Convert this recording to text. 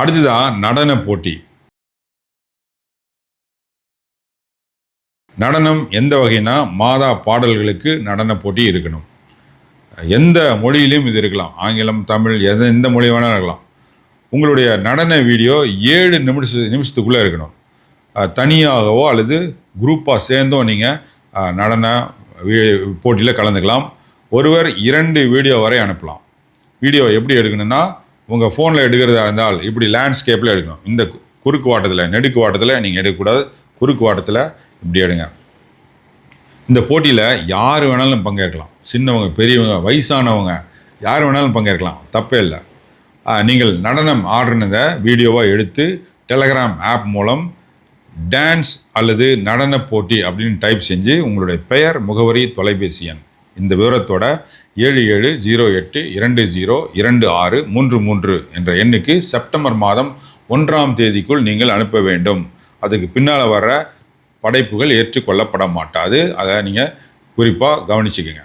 அடுத்ததான் நடன போட்டி. நடனம் எந்த வகைனா மாதா பாடல்களுக்கு நடன போட்டி இருக்கணும். எந்த மொழியிலையும் இது இருக்கலாம். ஆங்கிலம் தமிழ் எந்த எந்த மொழி வேணாலும் இருக்கலாம். உங்களுடைய நடன வீடியோ ஏழு நிமிஷ நிமிஷத்துக்குள்ளே இருக்கணும். தனியாகவோ அல்லது குரூப்பாக சேர்ந்தோ நீங்கள் நடன போட்டியில் கலந்துக்கலாம். ஒருவர் இரண்டு வீடியோ வரை அனுப்பலாம். வீடியோ எப்படி எடுக்கணும்னா உங்கள் ஃபோனில் எடுக்கிறதா இருந்தால் இப்படி லேண்ட்ஸ்கேப்பில் எடுக்கணும். இந்த குறுக்கு வாட்டத்தில் நெடுக்கு வாட்டத்தில் நீங்கள் எடுக்கக்கூடாது. குறுக்கு வாட்டத்தில் இப்படி எடுங்க. இந்த போட்டியில் யார் வேணாலும் பங்கேற்கலாம். சின்னவங்க பெரியவங்க வயசானவங்க யார் வேணாலும் பங்கேற்கலாம். தப்பே இல்லை. நீங்கள் நடனம் ஆடுனதை வீடியோவாக எடுத்து டெலகிராம் ஆப் மூலம் டான்ஸ் அல்லது நடன போட்டி அப்படின்னு டைப் செஞ்சு உங்களுடைய பெயர் முகவரி தொலைபேசி எண். இந்த விவரத்தோட ஏழு ஏழு ஜீரோ எட்டு இரண்டு ஜீரோ இரண்டு ஆறு மூன்று மூன்று என்ற எண்ணுக்கு செப்டம்பர் மாதம் ஒன்றாம் தேதிக்குள் நீங்கள் அனுப்ப வேண்டும். அதுக்கு பின்னால் வர படைப்புகள் ஏற்றுக்கொள்ளப்பட மாட்டாது. அதை நீங்கள் குறிப்பாக கவனிச்சுக்கோங்க.